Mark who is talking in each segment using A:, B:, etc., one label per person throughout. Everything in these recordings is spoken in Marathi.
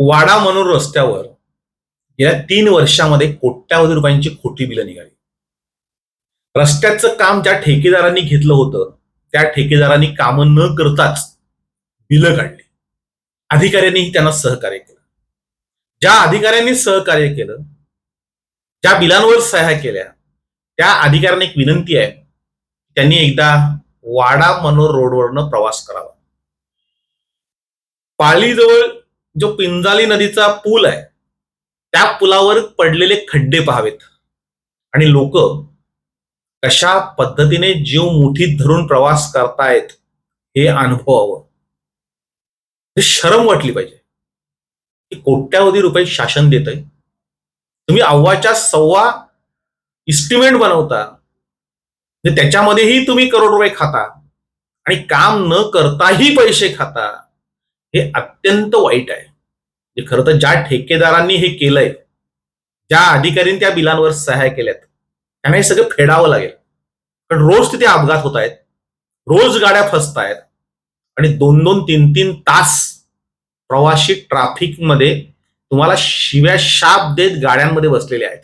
A: वाडा मनोर रस्त्यावर गेल्या तीन वर्षामध्ये कोट्यावधी रुपयांची खोटी बिलं निघाली. रस्त्याचं काम ज्या ठेकेदारांनी घेतलं होतं त्या ठेकेदारांनी कामं न करताच बिलं काढली. अधिकाऱ्यांनीही त्यांना सहकार्य केलं. ज्या अधिकाऱ्यांनी सहकार्य केलं ज्या बिलांवर सह्या केल्या त्या अधिकाऱ्यांना एक विनंती आहे त्यांनी एकदा वाडा मनोर रोडवरनं प्रवास करावा. पालीजवळ जो पिंजाली नदीचा पूल आहे त्या पुलावर पडलेले खड्डे पाहावेत. आणि लोक कशा पद्धतीने जीव मुठीत धरून प्रवास करतायत हे अनुभवावं. हे शरम वाटली पाहिजे. की कोट्यावधी रुपये शासन देत आहे तुम्ही अव्वाच्या सव्वा इस्टिमेट बनवता. म्हणजे त्याच्यामध्येही तुम्ही करोड रुपये खाता. आणि काम न करताही पैसे खाता. हे अत्यंत वाईट आहे. म्हणजे खरं तर ज्या ठेकेदारांनी हे केलंय ज्या अधिकाऱ्यांनी त्या बिलांवर सह्या केल्यात त्यांना हे सगळं फेडावं लागेल. कारण रोज तिथे अपघात होत आहेत रोज गाड्या फसतायत आणि दोन दोन तीन तीन तास प्रवासी ट्रॅफिकमध्ये तुम्हाला शिव्या शाप देत गाड्यांमध्ये बसलेले आहेत.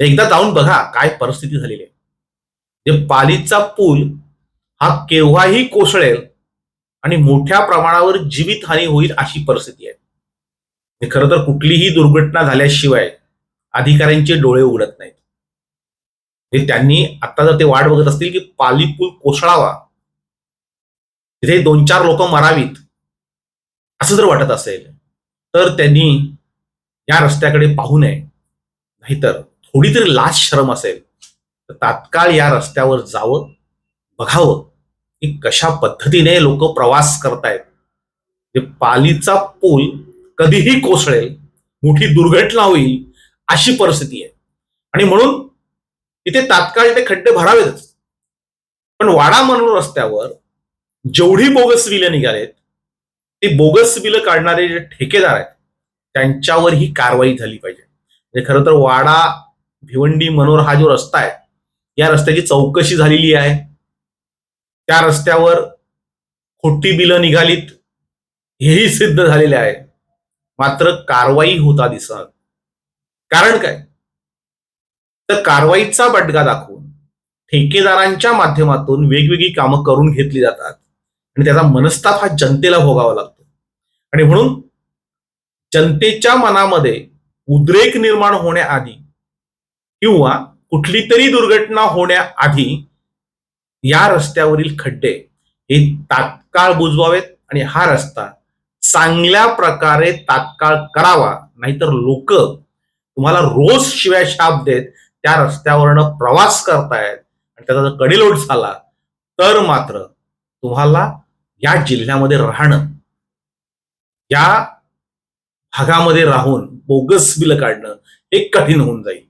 A: एकदा जाऊन बघा काय परिस्थिती झालेली आहे. जे पालीचा पूल हा केव्हाही कोसळेल आणि मोठ्या प्रमाणावर जीवितहानी होईल अशी परिस्थिती आहे. खरं तर कुठलीही दुर्घटना झाल्याशिवाय अधिकाऱ्यांचे डोळे उघडत नाहीत. हे त्यांनी आता जर ते वाट बघत असतील की पाली पूल कोसळावा तिथे दोन चार लोक मरावीत असं जर वाटत असेल तर त्यांनी या रस्त्याकडे पाहू नये. नाहीतर थोडी तरी लाज शरम असेल तर तात्काळ या रस्त्यावर जावं बघावं की कशा पद्धतीने लोक प्रवास करतायत. पालीचा पूल कधीही कोसळेल मोठी दुर्घटना होईल अशी परिस्थिती आहे. आणि म्हणून तिथे तात्काळ ते खड्डे भरावेतच पण वाडा म्हणून रस्त्यावर जेवढी बोगस बिलं निघालेत ते बोगस बिलं काढणारे जे ठेकेदार आहेत त्यांच्यावर ही कारवाई झाली पाहिजे. म्हणजे खरं तर वाडा भिवंडी मनोर हा जो रस्ता आहे या रस्त्याची चौकशी झालेली आहे. त्या रस्त्यावर खोटी बिलं निघालीत हेही सिद्ध झालेले आहे. मात्र कारवाई होता दिसत. कारण काय? तर कारवाईचा बटगा दाखवून ठेकेदारांच्या माध्यमातून वेगवेगळी कामं करून घेतली जातात. आणि त्याचा मनस्ताप हा जनतेला भोगावा लागतो. आणि म्हणून जनतेच्या मनामध्ये उद्रेक निर्माण होण्याआधी किंवा कुठली तरी दुर्घटना होण्याआधी या रस्त्यावरील खड्डे हे तात्काळ बुजवावेत आणि हा रस्ता चांगल्या प्रकारे तात्काळ करावा. नाहीतर लोक तुम्हाला रोज शिव्या शाप देत त्या रस्त्यावरनं प्रवास करतायत आणि त्याचा जर कडेलोट झाला तर मात्र तुम्हाला या जिल्ह्यामध्ये राहणं या भागामध्ये राहून बोगस बिल काढणं हे कठीण होऊन जाईल.